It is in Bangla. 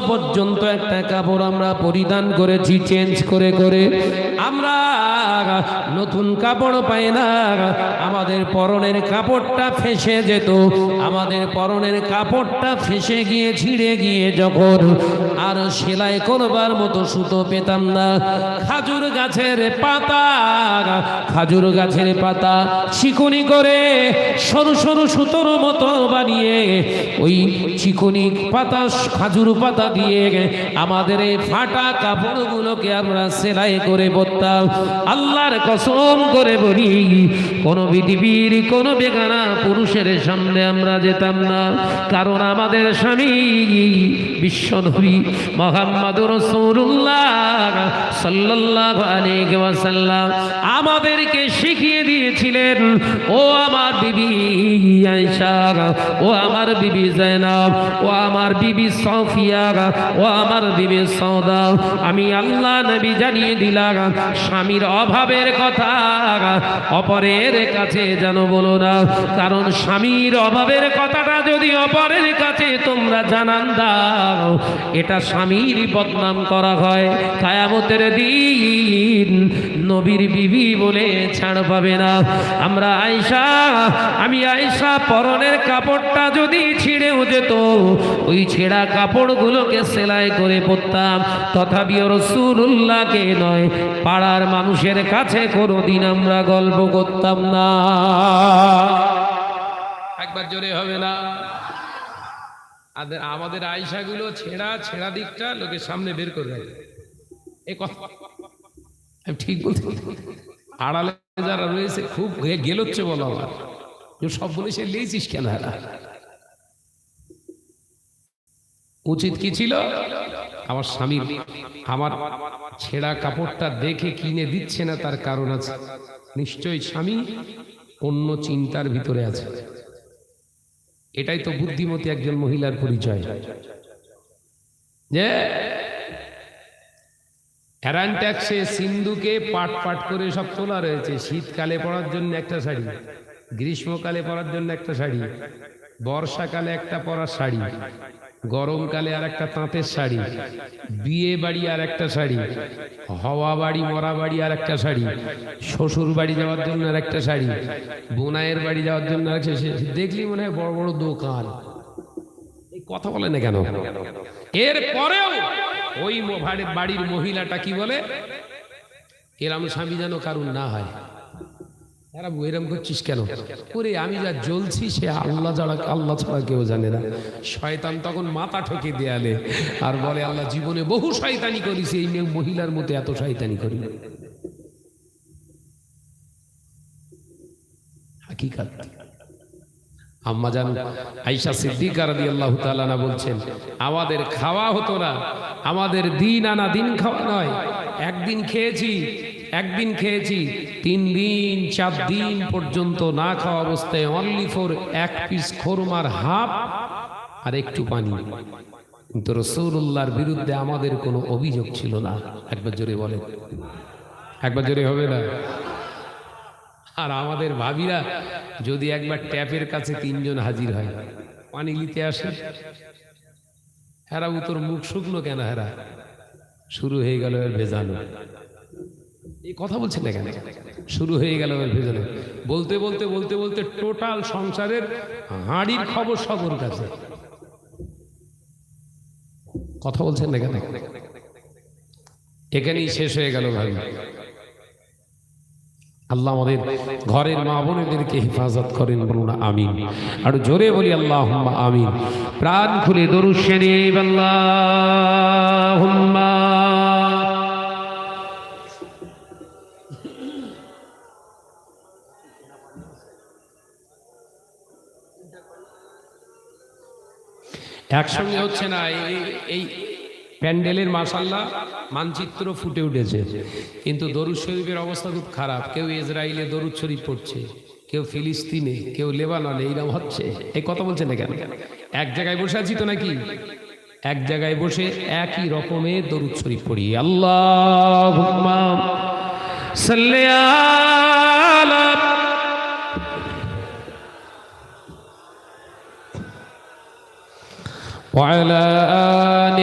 পর্যন্ত একটা কাপড় আমরা পরিধান করেছি চেঞ্জ করে করে। আমরা নতুন কাপড় পাই না। আমাদের পরনের কাপড়টা ফেসে যেত। আমাদের পরনের কাপড়টা ফেসে গিয়ে ছিঁড়ে গিয়ে যখন আর সেলাই করবার মতো সুতো পেতাম না। খাজুর গাছের পাতা, খাজুর গাছের পাতা চিকুনি করে সরু সরু সুতোর মতো বানিয়ে ওই চিকুনি পাতা, খাজুর পাতা দিয়ে আমাদের এই ফাটা কাপড়গুলোকে আমরা সেলাই করে পরতাম। আল্লাহর কসম করে বলি, কোন পৃথিবীর কোন বেগানা পুরুষের সামনে আমরা যেতাম না। কারণ আমাদের স্বামী বিশ্বনবী মোহাম্মদ রসুল্লাহ সাল্লাহ আলাইহি ওয়াসাল্লাম। আমাদেরকে শিখিয়ে দিয়েছিলেন, ও আমার বিবি ও আমার বিবি জায়নাব, ও আমার বিবি সফিয়া, ও আমার বিবি সৌদা আমি আল্লাহ নবী জানিয়ে দিলাম, স্বামীর অভাবের কথা, অপরের কাছে যেন বলো না, কারণ স্বামীর অভাবের কথাটা যদি অপরের কাছে তোমরা জানান দাও, এটা স্বামীর বদনাম করা হয়। কায়ামতের দিন নবীর বিবি বলে ছাড় পাবে না। আমরা আয়সা আমি আয়সা পরনের কাপড়টা যদি ছিঁড়েও যেত, ওই ছেঁড়া কাপড়গুলোকে সেলাই করে পরতাম। তথাপি রসুল্লাহকে নয়, পাড়ার মানুষের কাছে কোনোদিন আমরা গল্প করতাম না। একবার জোরে হবে না। আমাদের আয়সাগুলো ছেঁড়া ছেঁড়া দিকটা লোকের সামনে বের করে রাখে এই কথা। ঠিক বলতে আড়ালে যারা রয়েছে, খুব গেলোচ্ছে বলো আমার সব বলে সে লিয়েছিস কেন উচিত কি ছিল? আমার স্বামীর আমার ছেঁড়া কাপড়টা দেখে কিনে দিচ্ছে না, তার কারণ আছে। নিশ্চয়ই স্বামী অন্য চিন্তার ভিতরে আছে। এটাই তো বুদ্ধিমতী একজন মহিলার পরিচয়। যে অ্যারানট্যাক্সে সিন্ধুকে পাট পাট করে সব তোলা রয়েছে শীতকালে পরার জন্য একটা শাড়ি গ্রীষ্মকালে পরার জন্য একটা শাড়ি বর্ষাকালে একটা পরার শাড়ি গরমকালে আর একটা তাঁতের শাড়ি বিয়ে বাড়ি আর একটা শাড়ি হওয়া বাড়ি মরা বাড়ি আর একটা শাড়ি শ্বশুর বাড়ি যাওয়ার জন্য আর একটা শাড়ি বোনায়ের বাড়ি যাওয়ার জন্য আর একটা। দেখলি মনে হয় বড় বড় দোকান। কথা বলে না কেন? এর পরেও ওই বাড়ির মহিলাটা কি বলে? এরম স্বামী যেন কারণ না হয়। এরা এরম করছিস কেন? ওরে, আমি যা জ্বলছি সে আল্লাহ ছাড়া আল্লাহ ছাড়া কেউ জানে না। শয়তান তখন মাথা ঠকে দেয়ালে আর বলে, আল্লাহ জীবনে বহু শয়তানি করিস এই মহিলার মতো এত শয়তানি করি না। হাকিকাত। আম্মা জান আইসা সিদ্দিকা রাদিয়াল্লাহু তাআলা না বলছেন, আমাদের খাওয়া হতো না, আমাদের দিন আনা দিন খাওয়া নয়। একদিন খেয়েছি একদিন খেয়েছি, তিন দিন, চার দিন পর্যন্ত না খাওয়া অবস্থায় অনলি ফোর এক পিস খোরমার হাফ আর একটু পানি। কিন্তু রসৌল্লাহর বিরুদ্ধে আমাদের কোনো অভিযোগ ছিল না। একবার জোরে বলে একবার জোরে হবে না? আর আমাদের ভাবিরা যদি একবার ট্যাপের কাছে তিনজন হাজির হয়। পানি নিতে আসে। হেরা তোর মুখ শুকনো কেন হেরা? শুরু হয়ে গেল এর ভেজানো। এই কথা বলছেন না কেন? শুরু হয়ে গেল এর ভেজানো। বলতে বলতে বলতে বলতে টোটাল সংসারের হাঁড়ির খবর সবর কাছে। কথা বলছেন না কেন? এখানেই শেষ হয়ে গেল ভাবি। আল্লাহ আমাদের ঘরের মা বোনেদেরকে হেফাজত করেন বলুন আমিন। আর জোরে বলি আল্লাহ আমিন। প্রাণ খুলে আল্লাহ একসঙ্গে হচ্ছে না এই প্যান্ডেলের মাসাল্লাহ মানচিত্র ফুটে উঠেছে কিন্তু দরুদ শরীফের অবস্থা খুব খারাপ কেউ ইসরায়েলে দরুদ শরীফ পড়ছে কেউ ফিলিস্তিনে কেউ লেবাননে এইরকম হচ্ছে এই কথা বলছে না কেন এক জায়গায় বসে আছি তো নাকি এক জায়গায় বসে একই রকমের দরুদ শরীফ পড়ি আল্লাহ সাল্লি আলা وعلى آل